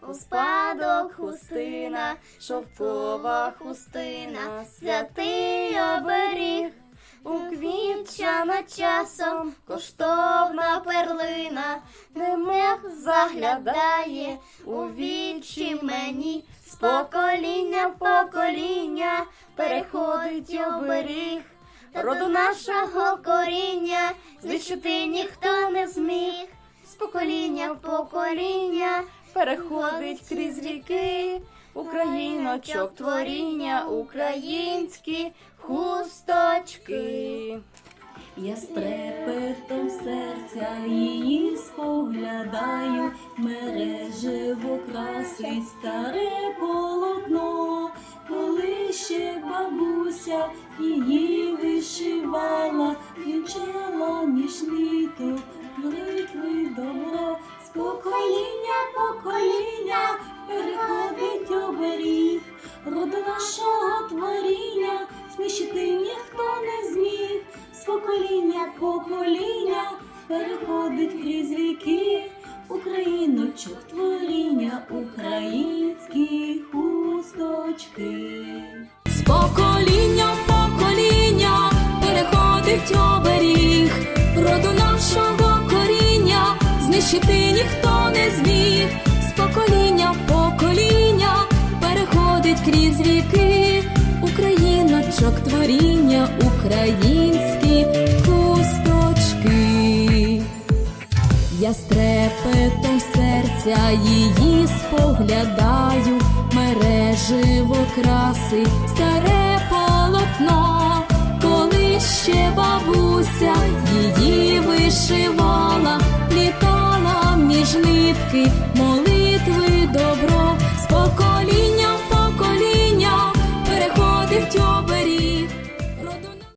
шовк хустина, шовкова хустина, святий оберіг. Уквітчана часом коштовна перлина, немов заглядає у вічі мені, з покоління в покоління переходить оберіг. Роду нашого коріння знищити ніхто не зміг, покоління в покоління переходить крізь віки. Україночок творіння, українські хусточки. Я з трепетом серця її споглядаю, мережево красить старе полотно, коли ще бабуся її вишивала, вінчала між з покоління покоління переходить оберіг, роду нашого творіння, знищити ніхто не зміг. З покоління покоління переходить крізь віки. Україночок творіння, українські хусточки. З покоління знищити ніхто не зміг, з покоління в покоління переходить крізь віки, україночок творіння, українські хусточки. Я з серця її споглядаю, мереживо краси, старе Молитви, молитви, добро, споколі.